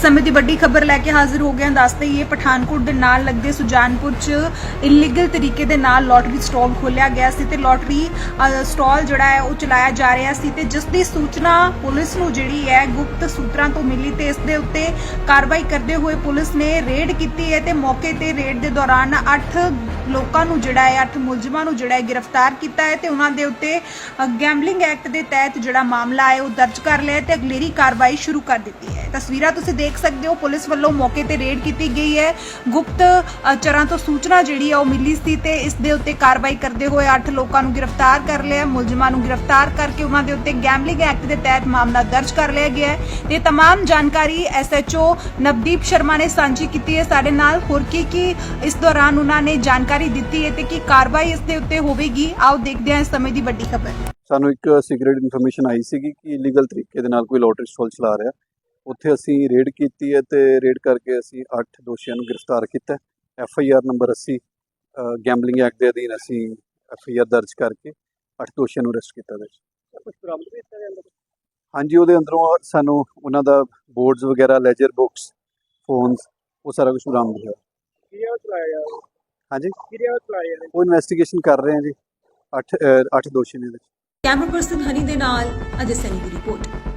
ਇਸ ਸਮੇਂ ਦੀ ਵੱਡੀ ਖਬਰ ਲੈ ਕੇ ਹਾਜ਼ਰ ਹੋ ਗਏ ਹਾਂ। ਦੱਸਦੇ ਇਹ ਪਠਾਨਕੋਟ ਦੇ ਨਾਲ ਲੱਗਦੇ ਸੁਜਾਨਪੁਰ 'ਚ ਇਲੀਗਲ ਤਰੀਕੇ ਦੇ ਨਾਲ ਲੋਟਰੀ ਸਟਾਲ ਖੋਲਿਆ ਗਿਆ ਸੀ ਤੇ ਲੋਟਰੀ ਅ, ਸਟਾਲ ਜਿਹੜਾ ਹੈ ਉਹ ਚਲਾਇਆ ਜਾ ਰਿਹਾ ਸੀ ਤੇ ਜਿਸ ਦੀ ਸੂਚਨਾ ਪੁਲਿਸ ਨੂੰ ਜਿਹੜੀ ਹੈ ਗੁਪਤ ਸੂਤਰਾਂ ਤੋਂ ਮਿਲੀ ਤੇ ਇਸ ਦੇ ਉੱਤੇ ਕਾਰਵਾਈ ਕਰਦੇ ਹੋਏ ਪੁਲਿਸ ਨੇ ਰੇਡ ਕੀਤੀ ਹੈ ਤੇ ਮੌਕੇ ਤੇ ਰੇਡ ਦੇ ਦੌਰਾਨ 8 ਲੋਕਾਂ ਨੂੰ ਜਿਹੜਾ ਹੈ 8 ਮੁਲਜ਼ਮਾਂ ਨੂੰ ਜਿਹੜਾ ਹੈ ਗ੍ਰਿਫਤਾਰ ਕੀਤਾ ਹੈ ਤੇ ਉਹਨਾਂ ਦੇ ਉੱਤੇ ਗੈਂਬਲਿੰਗ ਐਕਟ ਦੇ ਤਹਿਤ ਜਿਹੜਾ ਮਾਮਲਾ ਹੈ ਉਹ ਦਰਜ ਕਰ ਲਿਆ ਹੈ ਤੇ ਅਗਲੇਰੀ ਕਾਰਵਾਈ ਸ਼ੁਰੂ ਕਰ ਦਿੱਤੀ ਹੈ। ਤਸਵੀਰਾਂ ਤੁਸੀਂ ਦੇਖ ਸਕਦੇ ਹੋ ਪੁਲਿਸ ਵੱਲੋਂ ਮੌਕੇ ਤੇ ਰੇਡ ਕੀਤੀ ਗਈ ਹੈ ਗੁਪਤ ਅ, ਚਰਾਂ ਤੋਂ ਸੂਚਨਾ ਜਿਹੜੀ ਹੈ ਉਹ ਮਿਲੀ ਸੀ ਤੇ ਇਸ ਦੇ ਉੱਤੇ ਕਾਰਵਾਈ ਕਰਦੇ ਹੋਏ 8 ਲੋਕਾਂ ਨੂੰ ਗ੍ਰਿਫਤਾਰ ਕਰ ਲਿਆ ਮੁਲਜ਼ਮਾਂ ਨੂੰ ਗ੍ਰਿਫਤਾਰ ਕਰਕੇ ਉਹਨਾਂ ਦੇ ਉੱਤੇ ਗੈਂਬਲਿੰਗ ਐਕਟ ਦੇ ਤਹਿਤ ਮਾਮਲਾ ਦਰਜ ਕਰ ਲਿਆ ਗਿਆ ਹੈ ਤੇ तमाम ਜਾਣਕਾਰੀ ਐਸਐਚਓ ਨਵਦੀਪ ਸ਼ਰਮਾ ਨੇ ਸਾਂਝੀ ਕੀਤੀ ਹੈ ਸਾਡੇ ਨਾਲ ਹੋਰ ਕੀ ਕੀ ਇਸ ਦੌਰਾਨ ਉਹਨਾਂ ਨੇ ਜਾਣਕਾਰੀ ਦਿੱਤੀ ਹੈ ਤੇ ਕੀ ਕਾਰਵਾਈ ਇਸ ਦੇ ਉੱਤੇ ਹੋਵੇਗੀ ਆਓ ਦੇਖਦੇ ਹਾਂ ਇਸ ਸਮੇਂ ਦੀ ਵੱਡੀ ਖਬਰ ਸਾਨੂੰ ਇੱਕ ਸੀਕ੍ਰੀਟ ਇਨਫੋਰਮੇਸ਼ਨ ਆਈ ਸੀਗੀ ਕਿ ਇਲੀਗਲ ਤਰੀਕੇ ਦੇ ਨਾਲ ਕੋਈ ਲੋਟਰੀ ਸਟਾਲ ਚਲਾ ਰਿਹਾ ਉੱਥੇ ਅਸੀਂ ਰੇਡ ਕੀਤੀ ਹੈ ਤੇ ਰੇਡ ਕਰਕੇ ਅਸੀਂ 8 ਦੋਸ਼ੀਆਂ ਨੂੰ ਗ੍ਰਿਫਤਾਰ ਕੀਤਾ F I R number 80 gambling act ਦੇ ਅਧੀਨ ਅਸੀਂ ਐਫ ਆਈ ਆਰ ਦਰਜ ਕਰਕੇ 8 ਦੋਸ਼ੀਆਂ ਨੂੰ ਅਰੈਸਟ ਕੀਤਾ ਗਿਆ ਕੁਝ ਬਰਾਮਦ ਵੀ ਕੀਤਾ ਜਾਂਦਾ ਹਾਂਜੀ ਉਹਦੇ ਅੰਦਰੋਂ ਸਾਨੂੰ ਉਹਨਾਂ ਦਾ ਬੋਰਡਸ ਵਗੈਰਾ ਲੈਜਰ ਬੁੱਕਸ ਫੋਨਸ ਉਹ ਸਾਰਾ ਕੁਝ ਬਰਾਮਦ ਹੋਇਆ। ਕਿਰਿਆ ਚਲਾਇਆ ਹਾਂਜੀ? ਕਿਰਿਆ ਚਲਾਇਆ ਉਹ ਇਨਵੈਸਟੀਗੇਸ਼ਨ ਕਰ ਰਹੇ ਹਾਂ ਜੀ। 8 8 ਦੋਸ਼ੀ ਨੇ ਇਹਦੇ 'ਚ ਕੈਮਰਾ ਪਰਸਨ ਹਨੀ ਦੇ ਨਾਲ ਅਜੇ ਸੈਨੀ ਦੀ ਰਿਪੋਰਟ